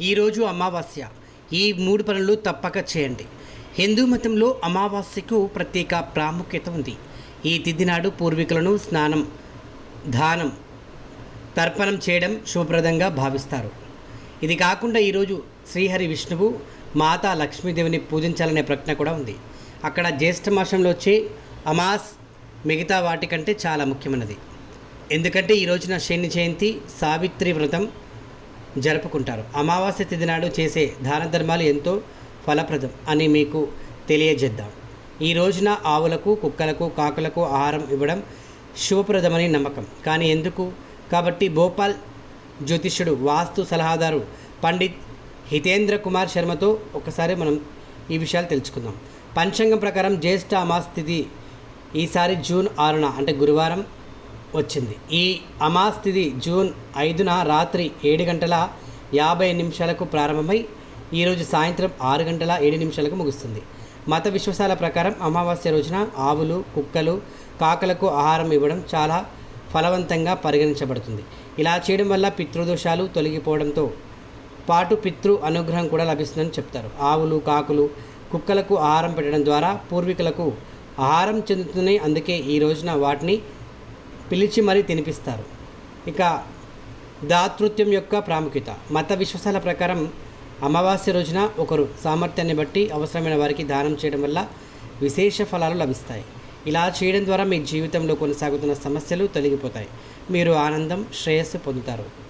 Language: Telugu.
ఈరోజు అమావాస్య. ఈ మూడు పనులు తప్పక చేయండి. హిందూ మతంలో అమావాస్యకు ప్రత్యేక ప్రాముఖ్యత ఉంది. ఈ తిథి నాడు పూర్వీకులను స్నానం దానం తర్పణం చేయడం శుభప్రదంగా భావిస్తారు. ఇది కాకుండా ఈరోజు శ్రీహరి విష్ణువు మాతా లక్ష్మీదేవిని పూజించాలనే ప్రజ్ఞ కూడా ఉంది. అక్కడ జ్యేష్ఠ మాసంలో వచ్చే అమాస్ మిగతా వాటికంటే చాలా ముఖ్యమైనది. ఎందుకంటే ఈ రోజున శని జయంతి సావిత్రి వ్రతం జరుపుకుంటారు. అమావాస్య తిథి నాడు చేసే దాన ధర్మాలు ఎంతో ఫలప్రదం అని మీకు తెలియజేద్దాం. ఈ రోజున ఆవులకు కుక్కలకు కాకులకు ఆహారం ఇవ్వడం శుభప్రదమని నమ్మకం. కానీ ఎందుకు? కాబట్టి భోపాల్ జ్యోతిష్యుడు వాస్తు సలహాదారు పండిత్ హితేంద్ర కుమార్ శర్మతో ఒకసారి మనం ఈ విషయాలు తెలుసుకుందాం. పంచాంగం ప్రకారం జ్యేష్ఠ అమాస్ తిథి ఈసారి జూన్ ఆరున అంటే గురువారం వచ్చింది. ఈ అమాస్థితి జూన్ ఐదున రాత్రి ఏడు గంటల యాభై నిమిషాలకు ప్రారంభమై ఈరోజు సాయంత్రం ఆరు గంటల ఏడు నిమిషాలకు ముగుస్తుంది. మత విశ్వాసాల ప్రకారం అమావాస్య రోజున ఆవులు కుక్కలు కాకలకు ఆహారం ఇవ్వడం చాలా ఫలవంతంగా పరిగణించబడుతుంది. ఇలా చేయడం వల్ల పితృదోషాలు తొలగిపోవడంతో పాటు పితృ అనుగ్రహం కూడా లభిస్తుందని చెప్తారు. ఆవులు కాకులు కుక్కలకు ఆహారం పెట్టడం ద్వారా పూర్వీకులకు ఆహారం చెందుతున్నాయి. అందుకే ఈ రోజున వాటిని పిలిచి మరీ తినిపిస్తారు. ఇక దాతృత్వం యొక్క ప్రాముఖ్యత. మత విశ్వాసాల ప్రకారం అమావాస్య రోజున ఒకరు సామర్థ్యాన్ని బట్టి అవసరమైన వారికి దానం చేయడం వల్ల విశేష ఫలాలు లభిస్తాయి. ఇలా చేయడం ద్వారా మీ జీవితంలో కొనసాగుతున్న సమస్యలు తొలగిపోతాయి. మీరు ఆనందం శ్రేయస్సు పొందుతారు.